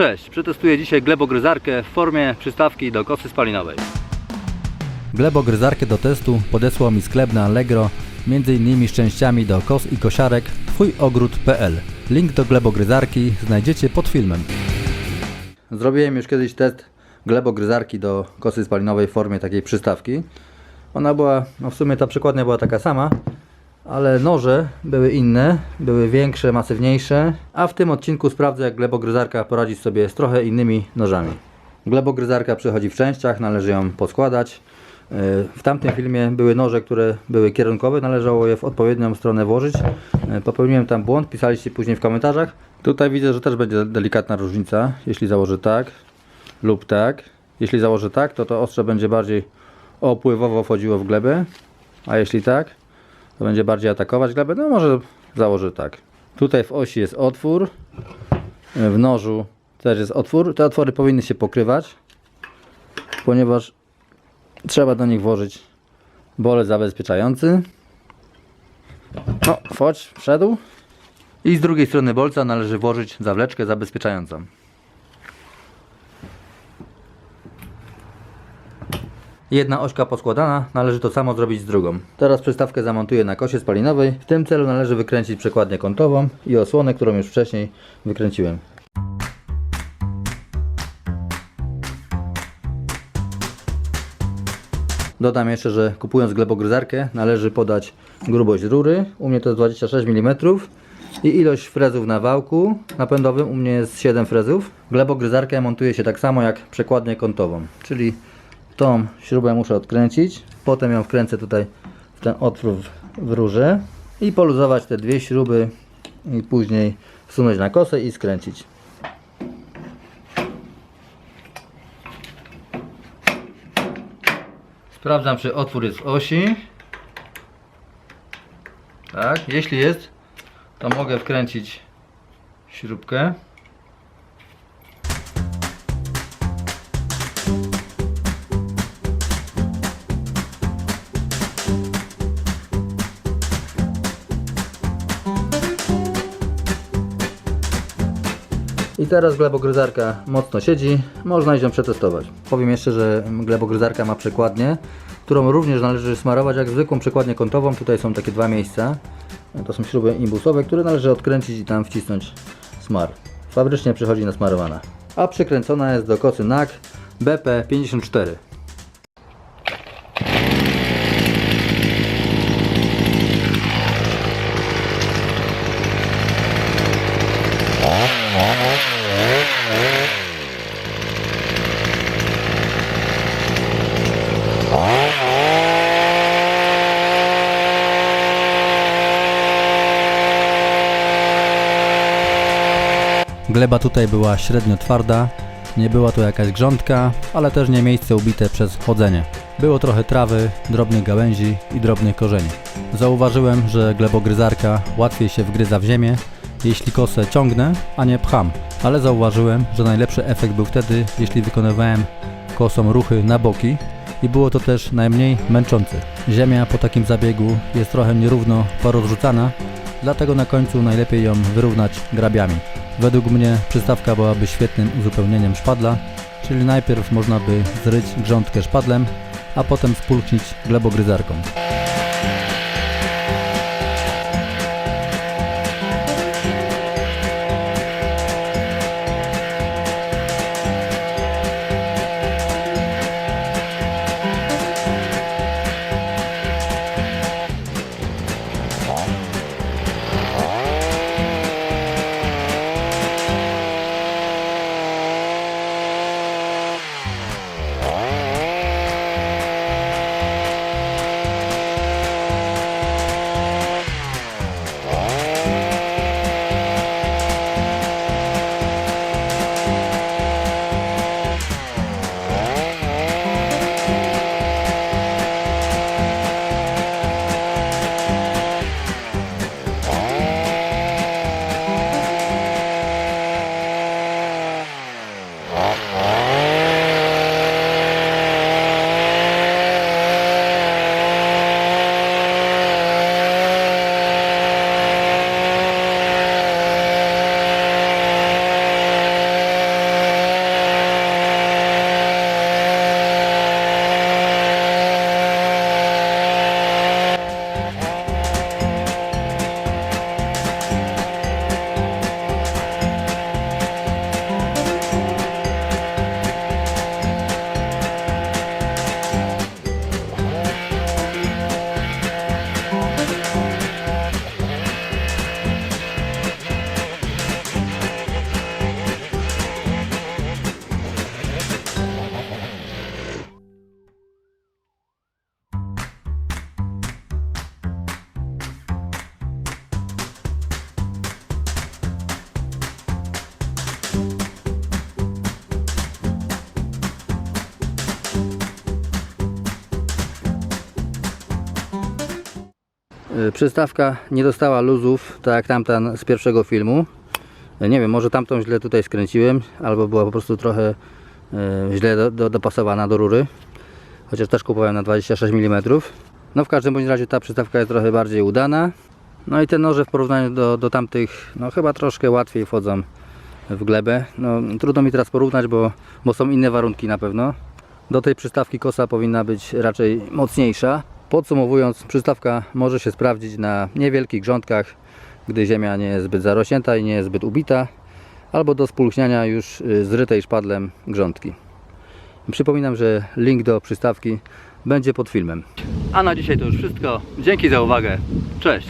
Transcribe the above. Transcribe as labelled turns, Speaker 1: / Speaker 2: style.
Speaker 1: Cześć, przetestuję dzisiaj glebogryzarkę w formie przystawki do kosy spalinowej.
Speaker 2: Glebogryzarkę do testu podesłał mi sklep na Allegro, m.in. z częściami do kos i kosiarek twójogród.pl. Link do glebogryzarki znajdziecie pod filmem. Zrobiłem już kiedyś test glebogryzarki do kosy spalinowej w formie takiej przystawki. Ona była, no w sumie ta przykładnia była taka sama, ale noże były inne, były większe, masywniejsze, a w tym odcinku sprawdzę jak glebogryzarka poradzi sobie z trochę innymi nożami. Glebogryzarka przychodzi w częściach, należy ją poskładać. Yy, W tamtym filmie były noże, które były kierunkowe, należało je w odpowiednią stronę włożyć. Yy, Popełniłem tam błąd, pisaliście później w komentarzach. Tutaj widzę, że też będzie delikatna różnica, jeśli założę tak lub tak. Jeśli założę tak, to to ostrze będzie bardziej opływowo wchodziło w glebę, a jeśli tak, to będzie bardziej atakować glebę. No może założę tak. Tutaj w osi jest otwór, w nożu też jest otwór. Te otwory powinny się pokrywać, ponieważ trzeba do nich włożyć bolec zabezpieczający. No, wchodź, wszedł. I z drugiej strony bolca należy włożyć zawleczkę zabezpieczającą. Jedna ośka poskładana, należy to samo zrobić z drugą. Teraz przystawkę zamontuję na kosie spalinowej. W tym celu należy wykręcić przekładnię kątową i osłonę, którą już wcześniej wykręciłem. Dodam jeszcze, że kupując glebogryzarkę należy podać grubość rury. U mnie to jest 26 mm i ilość frezów na wałku napędowym. U mnie jest 7 frezów. Glebogryzarkę montuje się tak samo jak przekładnię kątową, czyli tą śrubę muszę odkręcić, potem ją wkręcę tutaj w ten otwór w- rurze i poluzować te dwie śruby i później wsunąć na kosę i skręcić. Sprawdzam czy otwór jest w osi. Tak, jeśli jest, to mogę wkręcić śrubkę. I teraz glebogryzarka mocno siedzi, można ją przetestować. Powiem jeszcze, że glebogryzarka ma przekładnię, którą również należy smarować jak zwykłą przekładnię kątową. Tutaj są takie dwa miejsca. To są śruby imbusowe, które należy odkręcić i tam wcisnąć smar. Fabrycznie przychodzi nasmarowana. A przykręcona jest do kosy NAK BP54. Gleba tutaj była średnio twarda, nie była to jakaś grządka, ale też nie miejsce ubite przez chodzenie. Było trochę trawy, drobnych gałęzi i drobnych korzeni. Zauważyłem, że glebogryzarka łatwiej się wgryza w ziemię, jeśli kosę ciągnę, a nie pcham. Ale zauważyłem, że najlepszy efekt był wtedy, jeśli wykonywałem kosą ruchy na boki i było to też najmniej męczące. Ziemia po takim zabiegu jest trochę nierówno porozrzucana, dlatego na końcu najlepiej ją wyrównać grabiami. Według mnie przystawka byłaby świetnym uzupełnieniem szpadla, czyli najpierw można by zryć grządkę szpadlem, a potem spulchnić glebogryzarką. Przystawka nie dostała luzów, tak jak tamta z pierwszego filmu. Y, Nie wiem, może tamtą źle tutaj skręciłem, albo była po prostu trochę y, źle do, do, dopasowana do rury. Chociaż też kupowałem na 26 mm. No w każdym bądź razie ta przystawka jest trochę bardziej udana. No i te noże w porównaniu do, do tamtych, no chyba troszkę łatwiej wchodzą w glebę. No trudno mi teraz porównać, bo, bo są inne warunki na pewno. Do tej przystawki kosa powinna być raczej mocniejsza. Podsumowując, przystawka może się sprawdzić na niewielkich grządkach, gdy ziemia nie jest zbyt zarośnięta i nie jest zbyt ubita, albo do spulchniania już y, zrytej szpadlem grządki. Przypominam, że link do przystawki będzie pod filmem.
Speaker 1: A na dzisiaj to już wszystko. Dzięki za uwagę. Cześć.